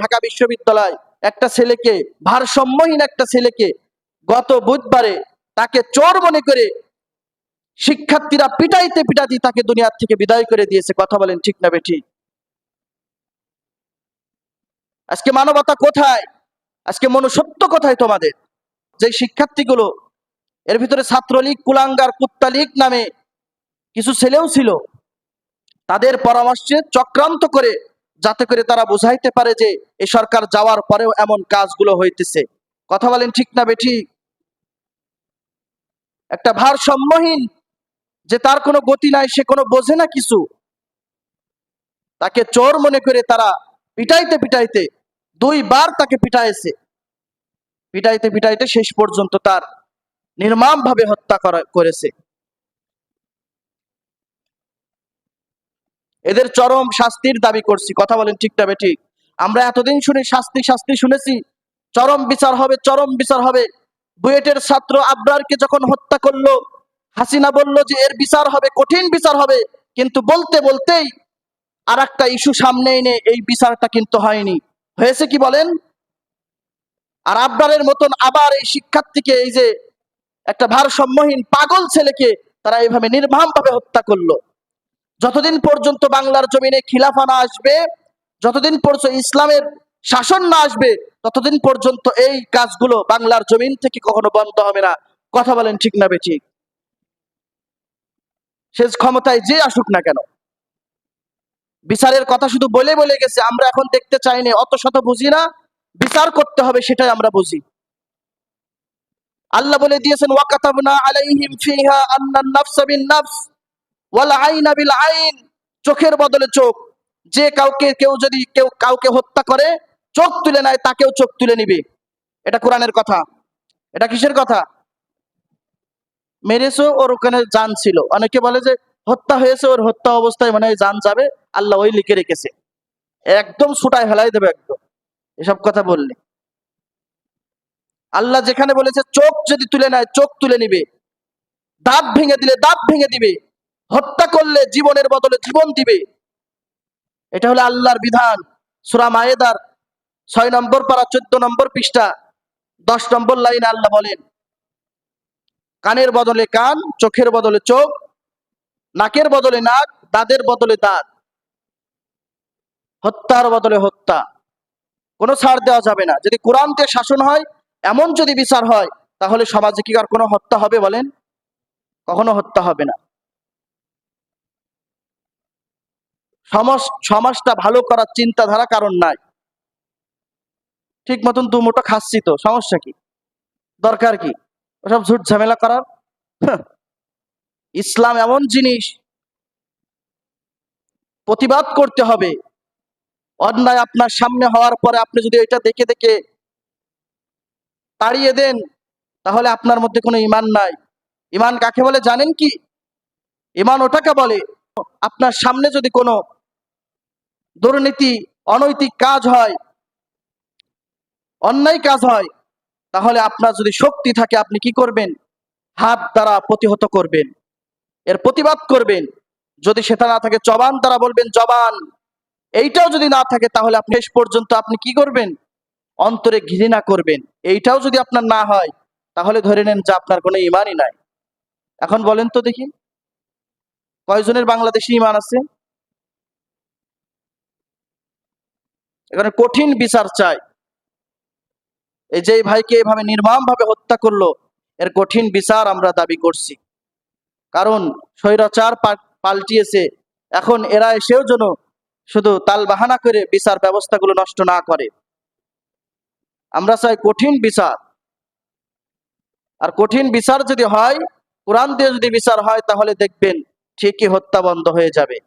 ঢাকা বিশ্ববিদ্যালয় একটা ছেলেকে, ভারসাম্যহীন একটা ছেলেকে গত বুধবারে তাকে চোর মনে করে শিক্ষার্থীরা পিটাইতে পিটাইতে তাকে দুনিয়ার থেকে বিদায় করে দিয়েছে। কথা বলেন ঠিক না বেঠিক? আজকে মানবতা কোথায়? আজকে মনুষ্যত্ব কোথায় তোমাদের? যে শিক্ষার্থীগুলো, এর ভিতরে ছাত্রলীগ, কুলাঙ্গার, কুত্তালীগ নামে কিছু ছেলেও ছিল, তাদের পরামর্শে চক্রান্ত করে যাতে করে তারা বুঝাইতে পারে যে এই সরকার যাওয়ার পরেও এমন কাজগুলো হইতেছে। কথা বলেন ঠিক না বেঠি? একটা ভারসাম্যহীন, যে তার কোনো গতি নাই, সে কোনো বোঝে না কিছু। তাকে চোর মনে করে তারা পিটাইতে পিটাইতে দুইবার তাকে পিটাইছে। পিটাইতে পিটাইতে শেষ পর্যন্ত তার নির্মম ভাবে হত্যা করেছে। এদের চরম শাস্তির দাবি করছি। কথা বলেন ঠিক না ঠিক আমরা এতদিন শুনে, শাস্তি শাস্তি শুনেছি। চরম বিচার হবে, চরম বিচার হবে। বুয়েটের ছাত্র আবরারকে যখন হত্যা করল, হাসিনা বলল যে এর বিচার হবে, কঠিন বিচার হবে। কিন্তু বলতে বলতেই আর একটা ইস্যু সামনে এনে এই বিচারটা কিন্তু হয়নি। হয়েছে কি বলেন? আর আবরারের মতন আবার এই শিক্ষার্থীকে, এই যে একটা ভারসাম্যহীন পাগল ছেলেকে তারা এইভাবে নির্মম ভাবে হত্যা করল। যতদিন পর্যন্ত বাংলার জমিনে খিলাফা না আসবে, যতদিন পর্যন্ত ইসলামের শাসন না আসবে, ততদিন পর্যন্ত এই কাজগুলো বাংলার জমিন থেকে কখনো বন্ধ হবে না। কথা বলেন ঠিক না বেঠিক? শেষ ক্ষমতায় যে আসুক না কেন? বিচারের কথা শুধু বলে বলে গেছে, আমরা এখন দেখতে চাইনি, অত শত বুঝি না, বিচার করতে হবে সেটাই আমরা বুঝি। আল্লাহ বলে দিয়েছেন ওয়াকাতাবনা আলাইহিম ফিহা আন্নান নাফসা বিন নাফস। চোখের বদলে চোখ। যে কাউকে কেউ যদি কেউ কাউকে হত্যা করে, চোখ তুলে নেয়, তাকেও চোখ তুলে নিবে। এটা কোরআনের কথা। এটা কিসের কথা? মেরেছো, ওর ওখানে জান ছিল। অনেকে বলে যে, হত্যা হয়েছে, ওর হত্যা অবস্থায় মানে জান যাবে, আল্লাহ ওই লিখে রেখেছে। একদম ছুটায় ফেলাই দেবে একদম। এসব কথা বললে। আল্লাহ যেখানে বলেছে, চোখ যদি তুলে নেয়, চোখ তুলে নিবে। দাঁত ভেঙে দিলে দাঁত ভেঙে দিবে। হত্যা করলে জীবনের বদলে জীবন দিবে। এটা হলো আল্লাহর বিধান। সুরা মায়েদার ছয় নম্বর পারা চোদ্দ নম্বর পৃষ্ঠা, দশ নম্বর লাইন আল্লাহ বলেন, কানের বদলে কান, চোখের বদলে চোখ, নাকের বদলে নাক, দাঁতের বদলে দাঁত। হত্যার বদলে হত্যা। কোনো ছাড় দেওয়া যাবে না। যদি কোরআন দিয়ে শাসন হয়, এমন যদি বিচার হয়, তাহলে সমাজে কি আর কোনো হত্যা হবে বলেন? কখনো হত্যা হবে না। সমাজ, সমাজটা ভালো করার চিন্তাধারা কারণ নাই। ঠিক মতন দু মুঠো খাচ্ছি তো, সমস্যা কি? দরকার কি? ওসব ঝুট ঝামেলা করার? ইসলাম এমন জিনিস, প্রতিবাদ করতে হবে। অন্যায় আপনার সামনে হওয়ার পরে আপনি যদি এটা দেখে দেখে তাড়িয়ে দেন, তাহলে আপনার মধ্যে কোনো ইমান নাই। ইমান কাকে বলে জানেন কি? ইমান ওটাকে বলে, আপনার সামনে যদি কোনো দুর্নীতি, অনৈতিক কাজ হয়, অন্যায় কাজ হয়, তাহলে আপনার যদি শক্তি থাকে আপনি কি করবেন? হাত দ্বারা প্রতিহত করবেন, এর প্রতিবাদ করবেন। যদি সেটা না থাকে, জবান দ্বারা বলবেন, জবান। এইটাও যদি না থাকে, তাহলে আপনি শেষ পর্যন্ত আপনি কি করবেন? অন্তরে ঘৃণা করবেন। এইটাও যদি আপনার না হয়, তাহলে ধরে নেন যে আপনার কোনো ইমানই নাই। এখন বলেন তো দেখি, কয়জনের বাংলাদেশি ইমান আছে? এখানে কঠিন বিচার চাই। এই যে ভাইকে এভাবে নির্মম ভাবে হত্যা করল, এর কঠিন বিচার আমরা দাবি করছি। কারণ স্বৈরাচার পাল্টিয়েছে। এখন এরা এসেও যেন শুধু তাল বাহানা করে বিচার ব্যবস্থাগুলো নষ্ট না করে। আমরা চাই কঠিন বিচার। আর কঠিন বিচার যদি হয়, কোরআন দিয়ে যদি বিচার হয়, তাহলে দেখবেন ঠিকই হত্যা বন্ধ হয়ে যাবে।